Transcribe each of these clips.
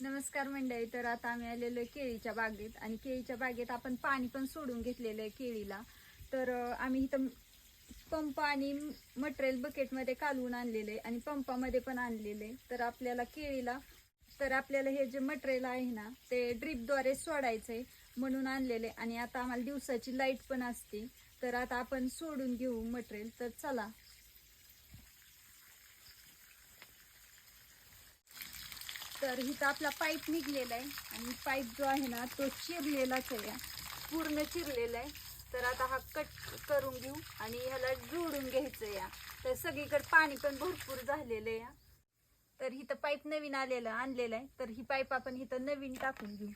नमस्कार मंडळी तर आता आम्ही आलेलो आहे केळीच्या बागेत आणि केळीच्या बागेत आपण पाणी पण सोडून घेतलेलं आहे केळीला. तर आम्ही इथं पंप आणि मटेरियल बकेटमध्ये कालवून आणलेलं आहे आणि पंपामध्ये पण आणलेलं आहे. तर आपल्याला केळीला तर आपल्याला हे जे मटेरियल आहे ना ते ड्रीपद्वारे सोडायचं आहे म्हणून आणलेले आणि आता आम्हाला दिवसाची लाइट पण असते. तर आता आपण सोडून घेऊ मटेरियल. तर चला तर इथं आपला पाईप निघलेला आहे. आणि पाईप जो आहे ना तो चिरलेलाच आहे. पूर्ण चिरलेला आहे. तर आता हा कट करून घेऊ आणि ह्याला जोडून घ्यायचं या. तर सगळीकडे पाणी पण भरपूर झालेलं आहे या. तर इथं पाईप नवीन आलेलं आणलेलं आहे. तर ही पाईप आपण इथं नवीन टाकून घेऊ.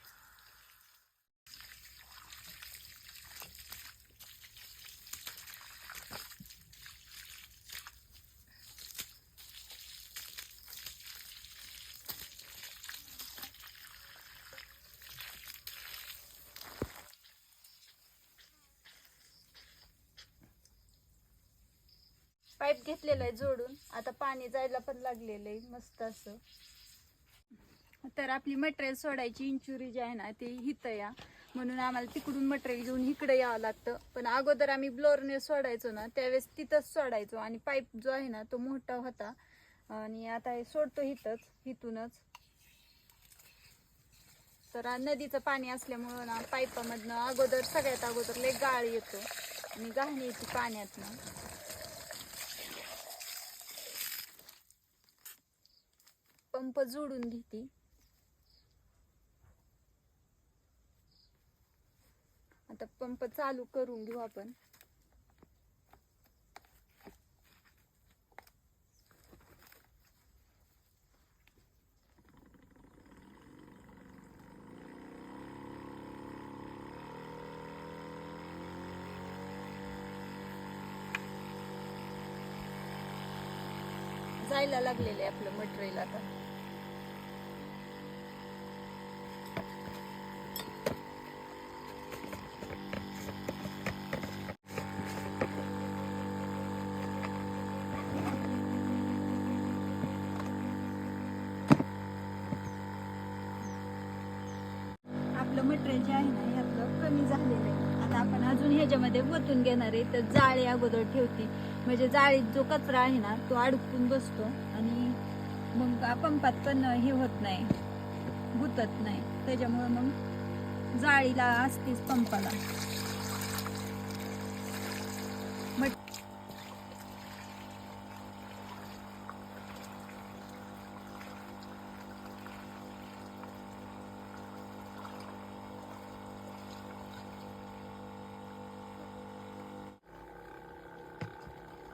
पाईप घेतलेलं आहे जोडून. आता पाणी जायला पण लागलेलं आहे मस्त असं. तर आपली मटेरियल सोडायची इंचुरी जी आहे ना ती हित या. म्हणून आम्हाला तिकडून मटेरियल घेऊन इकडे यावं लागतं. पण अगोदर आम्ही ब्लोअरने सोडायचो ना त्यावेळेस तिथंच सोडायचो. आणि पाईप जो आहे ना तो मोठा होता. आणि आता हे सोडतो इथंच हिथूनच तर नदीचं पाणी असल्यामुळं ना पाईपामधनं अगोदर सगळ्यात अगोदर लय गाळ येतो. आणि गहाणी येते पाण्यातनं. पंप जोडून घेते. आता पंप चालू करून घेऊ आपण. जायला लागलेलं आहे आपलं मटेरियल आता. आपलं मटेरियल जे आहे ना हे आपलं कमी झालेलं आहे. आता आपण अजून ह्याच्यामध्ये वतून घेणार आहे तर जाळी अगोदर ठेवते. म्हणजे जाळीत जो कचरा आहे ना तो अडकून बसतो आणि मग पंपात पण हे होत नाही गुतत नाही. त्याच्यामुळे मग जाळीला असतेच पंपाला. मग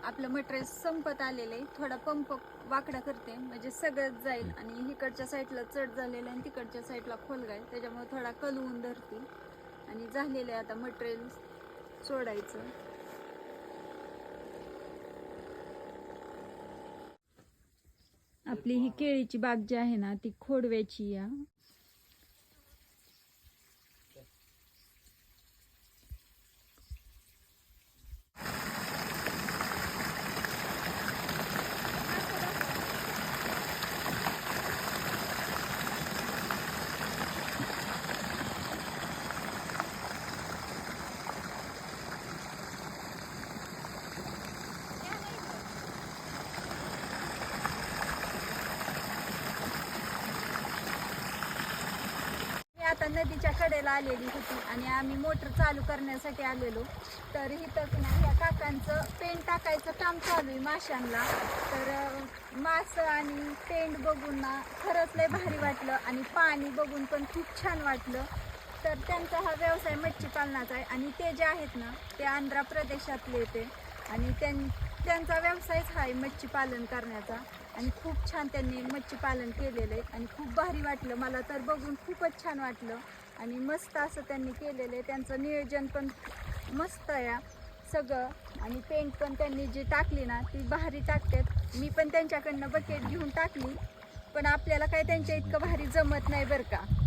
आपलं मटेरियल संपत आलेलं आहे थोडा पंप वाकडा करते. म्हणजे सगळंच जाईल. आणि इकडच्या साईडला चढ झालेलं आहे आणि तिकडच्या साईडला खोल जाईल त्याच्यामुळे थोडा कलवून धरते. आणि झालेलं आहे आता मटेरियल सोडायचं. आपली ही केळीची बाग जी आहे ना ती खोडव्याची या मी आता नदीच्या कडेला आलेली होती आणि आम्ही मोटर चालू करण्यासाठी आलेलो. तर इथं ना ह्या काकांचं पेंट टाकायचं काम चालू आहे माशांना. तर मास आणि पेंट बघून ना खरंच लय भारी वाटलं आणि पाणी बघून पण खूप छान वाटलं. तर त्यांचा हा व्यवसाय मच्छीपालनाचा आहे आणि ते जे आहेत ना ते आंध्र प्रदेशातले येते आणि त्यां त्यांचा व्यवसायच हा आहे मच्छीपालन करण्याचा. आणि खूप छान त्यांनी मच्छीपालन केलेलं आहे. आणि खूप भारी वाटलं. मला तर बघून खूपच छान वाटलं. आणि मस्त असं त्यांनी केलेलं आहे. त्यांचं नियोजन पण मस्त आहे सगळं. आणि पेंट पण त्यांनी जी टाकली ना ती भारी टाकतात. मी पण त्यांच्याकडनं बकेट घेऊन टाकली. पण आपल्याला काय त्यांच्या इतकं भारी जमत नाही बरं का.